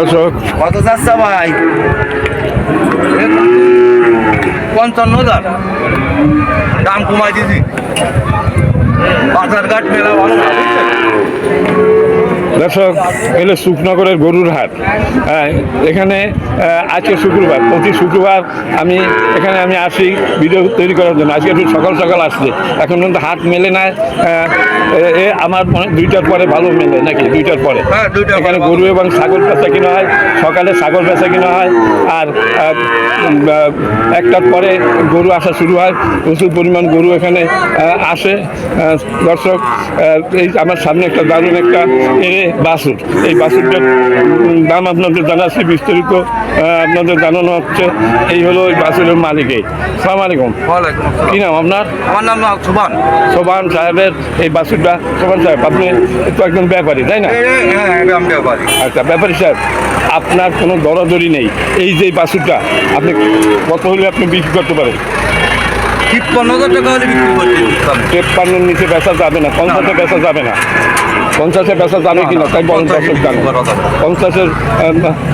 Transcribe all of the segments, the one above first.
দর্শক কত চাচ্ছা ভাই? পঞ্চান্ন হাজার। দাম কমাই দিছি। বাজার ঘাট মেলা ভালো দর্শক এলো সুখনগরের গরুর হাট। হ্যাঁ এখানে আজকে শুক্রবার। প্রতি শুক্রবার আমি এখানে আমি আসি ভিডিও তৈরি করার জন্য। আজকে একটু সকাল সকাল আসছে। এখন কিন্তু হাট মেলে না এ- আমার মনে দুইটার পরে ভালো মেলে নাকি? দুইটার পরে। হ্যাঁ, এখানে গরু এবং ছাগল বেচা কিনা হয় সকালে ছাগল বেচা কিনা হয় আর একটার পরে গরু আসা শুরু হয় প্রচুর পরিমাণ গরু এখানে আসে দর্শক এই আমার সামনে একটা দারুণ একটা এ বাসুর। এই বাসুরটার দাম আপনাদের জানাচ্ছি বিস্তারিত আপনাদের জানানো হচ্ছে এই হলো ওই বাসুরের মালিকই সালাম আলাইকুম। কি নাম আপনার? আমার নাম সুবান। সোবান সাহেবের এই বাসুরটা সোবান সাহেব আপনি তো একজন ব্যাপারী তাই না? হ্যাঁ আমি ব্যাপারি। আচ্ছা ব্যাপারী সাহেব আপনার কোনো দরাদরি নেই। এই যে বাসুরটা আপনি কত হলে আপনি বিক্রি করতে পারেন? তিপ্পান্ন হাজার টাকা হলে বিক্রি করতে তেপ্পান্নর নিচে বেচা যাবে না পঞ্চাশে বেচা যাবে না। পঞ্চাশে বেচা যাবে কি না তাই পঞ্চাশের জানেন পঞ্চাশের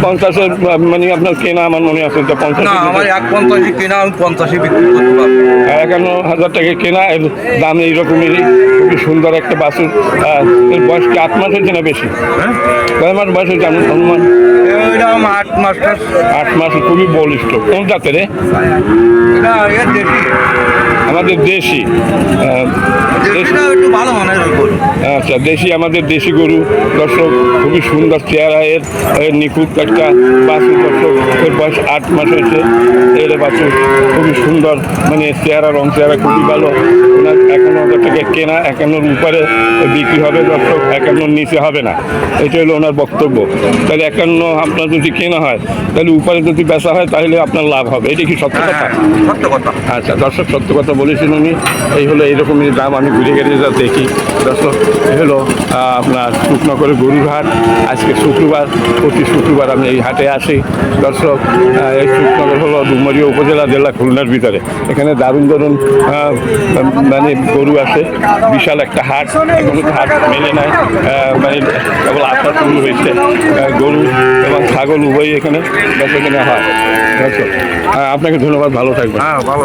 পঞ্চাশের মানে আপনার কেনা আমার মনে আছে যে পঞ্চাশ আমার এক পঞ্চাশি কেনা আমি পঞ্চাশি বিক্রি করতে পারব। একান্ন হাজার টাকা কেনা এর দাম এইরকমেরই খুবই সুন্দর একটা বাসুর এর বয়স কি আট মাস হয়েছে না বেশি? হ্যাঁ? কয় মাস বয়স হয়েছে অনুমান? আট মাস্টার আট মাস খুবই বলিষ্ঠ। কোন জাতের আমাদের দেশি আচ্ছা দেশি আমাদের দেশি গরু দর্শক খুবই সুন্দর চেহারা এর নিখুঁত একটা বাছুর দর্শক এর বয়স আট মাস হয়েছে। এর বাছুর খুবই সুন্দর মানে চেহারা রং চেহারা খুবই ভালো। ওনার একান্ন হাজার টাকা কেনা একান্নর উপরে বিক্রি হবে দর্শক একান্নর নিচে হবে না। এটা হলো ওনার বক্তব্য। তাহলে একান্ন আপনার যদি কেনা হয় তাহলে উপরে যদি বেচা হয় তাহলে আপনার লাভ হবে। এটা কি সত্য কথা? হ্যাঁ, সত্য কথা। আচ্ছা দর্শক সত্য কথা বলেছেন উনি। এই হলো এইরকমই দাম আমি ঘুরে গেলে যা দেখি। দর্শক এই হলো আপনার শুকনগরে গরুর হাট। আজকে শুক্রবার, প্রতি শুক্রবার আমি এই হাটে আসি। দর্শক এই শুকনগর হলো ডুমরিয়া উপজেলা জেলা খুলনার ভিতরে। এখানে দারুণ দারুণ মানে গরু আছে। বিশাল একটা হাট। এখনও হাট মেলে নাই মানে কেবল আসা শুরু হয়েছে। গরু এবং ছাগল উভয়ই এখানে কেনা হয়। আপনাকে ধন্যবাদ। ভালো থাকবেন। হ্যাঁ ভালো।